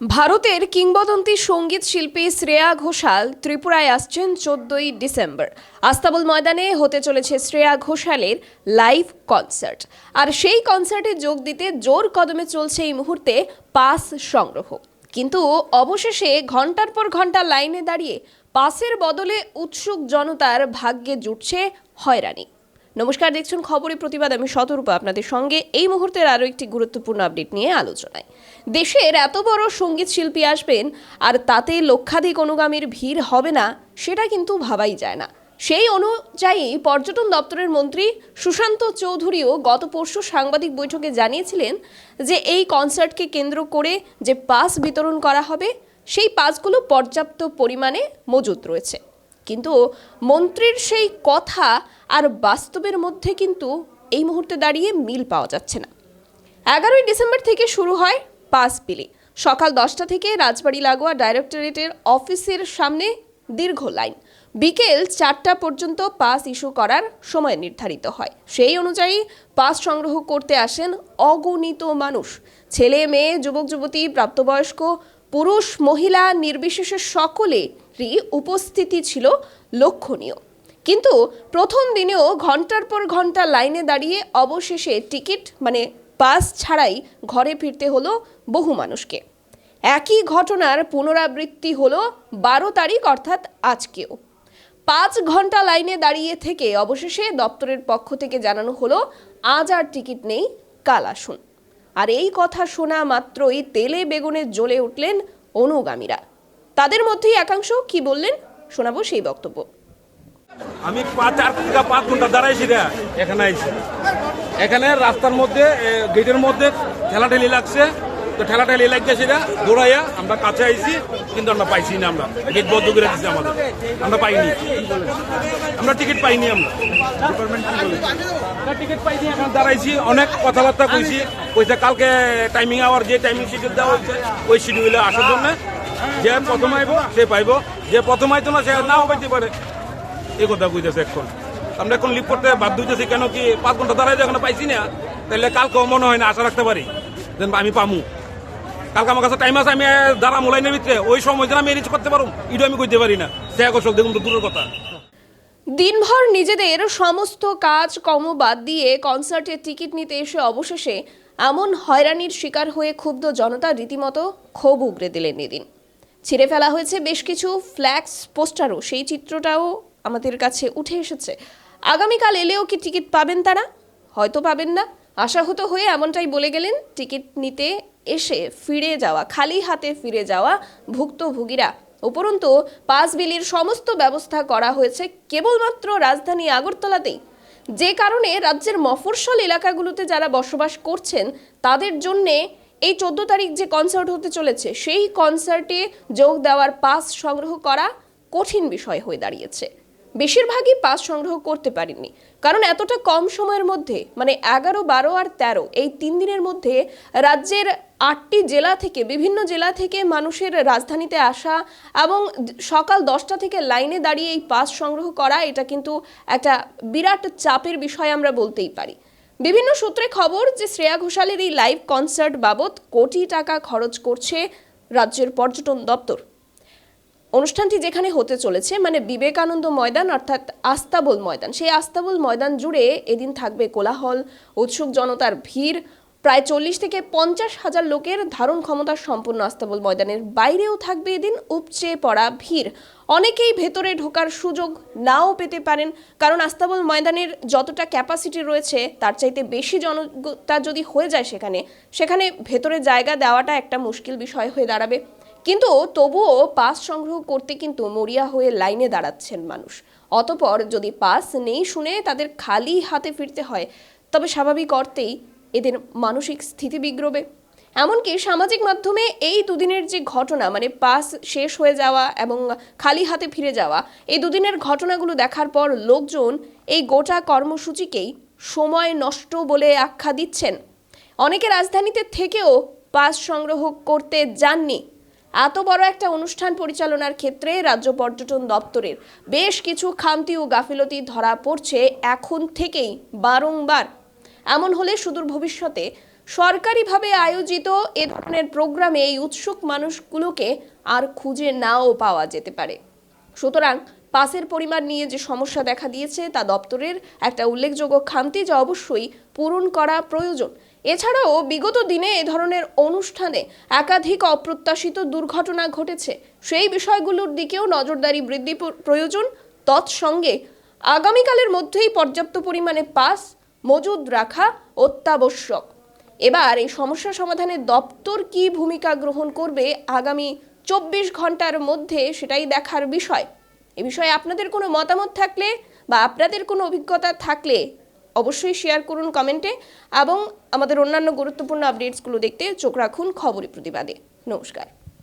ভারতের কিংবদন্তি সংগীত শিল্পী শ্রেয়া ঘোষাল ত্রিপুরায় আসছেন চোদ্দই ডিসেম্বর। আস্তাবল ময়দানে হতে চলেছে শ্রেয়া ঘোষালের লাইভ কনসার্ট। আর সেই কনসার্টে যোগ দিতে জোর কদমে চলছে এই মুহূর্তে পাস সংগ্রহ। কিন্তু অবশেষে ঘণ্টার পর ঘণ্টা লাইনে দাঁড়িয়ে পাসের বদলে উৎসুক জনতার ভাগ্যে জুটছে হয়রানি। নমস্কার, দেখছেন খবরের প্রতিবাদ। আমি শতরূপা আপনাদের সঙ্গে। এই মুহূর্তের আরও একটি গুরুত্বপূর্ণ আপডেট নিয়ে আলোচনায়। দেশের এত বড় সংগীত শিল্পী আসবেন আর তাতে লক্ষাধিক অনুগামীর ভিড় হবে না, সেটা কিন্তু ভাবাই যায় না। সেই অনুযায়ী পর্যটন দপ্তরের মন্ত্রী সুশান্ত চৌধুরীও গত পরশু সাংবাদিক বৈঠকে জানিয়েছিলেন যে এই কনসার্টকে কেন্দ্র করে যে পাস বিতরণ করা হবে, সেই পাসগুলো পর্যাপ্ত পরিমাণে মজুত রয়েছে। কিন্তু মন্ত্রীর সেই কথা আর বাস্তবের মধ্যে কিন্তু এই মুহূর্তে দাঁড়িয়ে মিল পাওয়া যাচ্ছে না। এগারোই ডিসেম্বর থেকে শুরু হয় পাস বিলি সকাল দশটা থেকে রাজবাড়ি লাগোয়া ডাইরেক্টরেটের অফিসের সামনে দীর্ঘ লাইন। বিকেল চারটা পর্যন্ত পাস ইস্যু করার সময় নির্ধারিত হয়। সেই অনুযায়ী পাস সংগ্রহ করতে আসেন অগণিত মানুষ। ছেলে, মেয়ে, যুবক, যুবতী, প্রাপ্তবয়স্ক, পুরুষ, মহিলা, নির্বিশেষে সকলেরই উপস্থিতি ছিল লক্ষণীয়। কিন্তু প্রথম দিনেও ঘণ্টার পর ঘণ্টা লাইনে দাঁড়িয়ে অবশেষে টিকিট মানে পাস ছাড়াই ঘরে ফিরতে হলো বহু মানুষকে। একই ঘটনার পুনরাবৃত্তি হলো বারো তারিখ, অর্থাৎ আজকেও। পাঁচ ঘণ্টা লাইনে দাঁড়িয়ে থেকে অবশেষে দপ্তরের পক্ষ থেকে জানানো হলো, আজ আর টিকিট নেই, কাল আসুন। আর এই কথা শোনা মাত্রই তেলে বেগুনে জ্বলে উঠলেন অনুগামীরা। তাদের মধ্যেই একাংশ কি বললেন, শোনাবো সেই বক্তব্য। আমি পাঁচ থেকে পাঁচ ঘণ্টা দাঁড়াইছি এখানে এখানে রাস্তার মধ্যে গেটের মধ্যে ঠেলা ঠেলি লাগছে। তো ঠেলা ঠেলি লাগতেছে রে দৌড়াইয়া আমরা কাছে আইছি, কিন্তু আমরা পাইছি না আমরা। গেট বন্ধ করে দিচ্ছে আমাদের। আমরা পাইনি। আমরা টিকিট পাইনি আমরা। টিকিট পাইনি দাঁড়াইছি, অনেক কথাবার্তা কইছি। কইছে কালকে টাইমিং আওয়ার যে টাইমিং শিডিউল দেওয়া হয়েছে, ওই শিডিউলে আসার জন্য। যে প্রথম আইব, সে পাইব। যে প্রথম আইতো না, সে নাও পাইতে পারে। এই কথা কইতেছে এখন। আমরা এখন লিভ করতে বাধ্য হইতেছি। কেন কি পাঁচ ঘণ্টা দাঁড়াই যখন পাইছি না তাহলে কালকে মনে হয় না আশা রাখতে পারি যে আমি পামু। কালকে আমার কাছে টাইম আছে, আমি দাঁড়া মোলাইনের ভিতরে। ওই সময় যেন আমি রিচ করতে পারুম এটা আমি কইতে পারি না। সে আকর্ষক দেখুন তো দূরের কথা। দিনভর নিজেদের সমস্ত কাজ কর্ম বাদ দিয়ে কনসার্টের টিকিট নিতে এসে অবশেষে এমন হয়রানির শিকার হয়ে ক্ষুব্ধ জনতা রীতিমতো ক্ষোভ উগড়ে দিলেন এদিন। ছিঁড়ে ফেলা হয়েছে বেশ কিছু ফ্ল্যাক্স পোস্টারও সেই চিত্রটাও আমাদের কাছে উঠে এসেছে। আগামীকাল এলেও কি টিকিট পাবেন তারা? হয়তো পাবেন না। আশাহত হয়ে এমনটাই বলে গেলেন, টিকিট নিতে এসে ফিরে যাওয়া, খালি হাতে ফিরে যাওয়া ভুক্তভোগীরা। উপরন্তু পাস বিলির সমস্ত ব্যবস্থা করা হয়েছে কেবলমাত্র রাজধানী আগরতলাতেই। যে কারণে রাজ্যের মফস্বল এলাকাগুলোতে যারা বসবাস করছেন, তাদের জন্যে এই চোদ্দ তারিখ যে কনসার্ট হতে চলেছে, সেই কনসার্টে যোগ দেওয়ার পাস সংগ্রহ করা কঠিন বিষয় হয়ে দাঁড়িয়েছে। বেশিরভাগই পাস সংগ্রহ করতে পারেননি কারণ এতটা কম সময়ের মধ্যে মানে এগারো, বারো আর তেরো, এই তিন দিনের মধ্যে রাজ্যের আটটি জেলা থেকে, বিভিন্ন জেলা থেকে মানুষের রাজধানীতে আসা এবং সকাল দশটা থেকে লাইনে দাঁড়িয়ে এই পাস সংগ্রহ করা, এটা কিন্তু একটা বিরাট চাপের বিষয় আমরা বলতেই পারি। বিভিন্ন সূত্রে খবর যে শ্রেয়া ঘোষালের এই লাইভ কনসার্ট বাবদ কোটি টাকা খরচ করছে রাজ্যের পর্যটন দপ্তর। অনুষ্ঠানটি যেখানে হতে চলেছে মানে বিবেকানন্দ ময়দান অর্থাৎ আস্তাবল ময়দান। সেই আস্তাবল ময়দান জুড়ে এদিন থাকবে কোলাহল, উৎসুক জনতার ভিড়। প্রায় চল্লিশ থেকে পঞ্চাশ হাজার লোকের ধারণ ক্ষমতা সম্পন্ন আস্তাবল ময়দানের বাইরেও থাকবে এদিন উপচে পড়া ভিড়। অনেকেই ভেতরে ঢোকার সুযোগ নাও পেতে পারেন, কারণ আস্তাবল ময়দানের যতটা ক্যাপাসিটি রয়েছে, তার চাইতে বেশি জনতা যদি হয়ে যায় সেখানে সেখানে ভেতরে জায়গা দেওয়াটা একটা মুশকিল বিষয় হয়ে দাঁড়াবে। কিন্তু তবুও পাস সংগ্রহ করতে কিন্তু মরিয়া হয়ে লাইনে দাঁড়াচ্ছেন মানুষ। অতপর যদি পাস নেই শুনে তাদের খালি হাতে ফিরতে হয়, তবে স্বাভাবিক অর্থেই এদের মানসিক স্থিতি বিগ্রবে। এমনকি সামাজিক মাধ্যমে এই দুদিনের যে ঘটনা মানে পাস শেষ হয়ে যাওয়া এবং খালি হাতে ফিরে যাওয়া, এই দুদিনের ঘটনাগুলো দেখার পর লোকজন এই গোটা কর্মসূচিকেই সময় নষ্ট বলে আখ্যা দিচ্ছেন। অনেকে রাজধানীতে থেকেও পাস সংগ্রহ করতে যাননি। এত বড় একটা অনুষ্ঠান পরিচালনার ক্ষেত্রে রাজ্য পর্যটন দপ্তরের বেশ কিছু খামতি ও গাফিলতি ধরা পড়ছে এখন থেকেই, বারংবার। এমন হলে সুদূর ভবিষ্যতে সরকারিভাবে আয়োজিত এ ধরনের প্রোগ্রামে এই উৎসুক মানুষগুলোকে আর খুঁজে নাও পাওয়া যেতে পারে। সুতরাং পাসের পরিমাণ নিয়ে যে সমস্যা দেখা দিয়েছে তা দপ্তরের একটা উল্লেখযোগ্য খামতি যা অবশ্যই পূরণ করা প্রয়োজন। এছাড়াও বিগত দিনে এ ধরনের অনুষ্ঠানে একাধিক অপ্রত্যাশিত দুর্ঘটনা ঘটেছে। সেই বিষয়গুলোর দিকেও নজরদারি বৃদ্ধি প্রয়োজন। তৎসঙ্গে আগামীকালের মধ্যেই পর্যাপ্ত পরিমাণে পাস, মজুদ রাখা অত্যাবশ্যক। এবার এই সমস্যা সমাধানে দপ্তর কি ভূমিকা গ্রহণ করবে আগামী চব্বিশ ঘণ্টার মধ্যে সেটাই দেখার বিষয়। এ বিষয়ে আপনাদের কোনো মতামত থাকলে বা আপনাদের কোনো অভিজ্ঞতা থাকলে অবশ্যই শেয়ার করুন কমেন্টে এবং আমাদের অন্যান্য গুরুত্বপূর্ণ আপডেটসগুলো দেখতে চোখ রাখুন খবরের প্রতিবাদে। নমস্কার।